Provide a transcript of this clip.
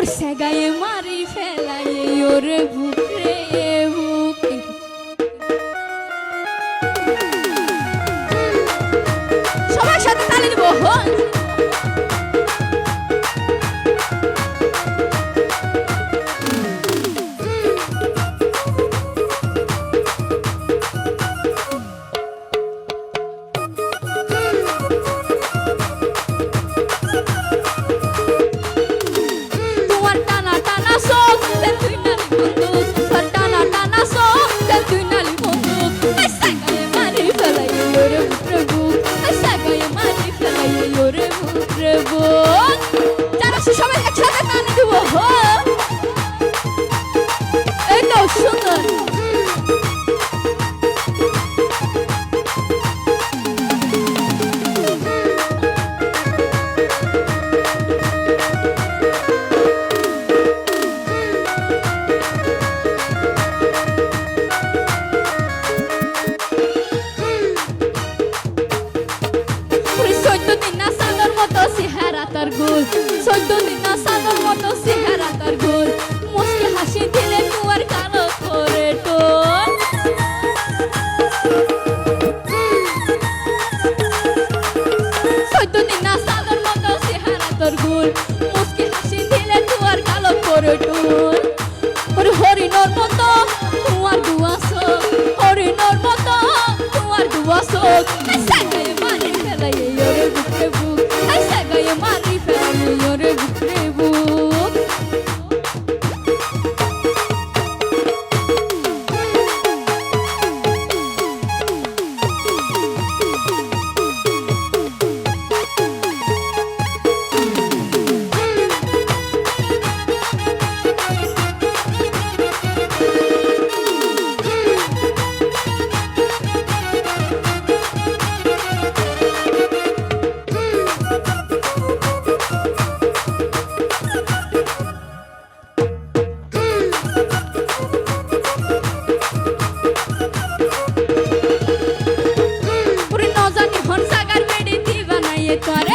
ওর সেগায়ে মারি ফেলাই ওর বুক Nargul Soy tu nina decora.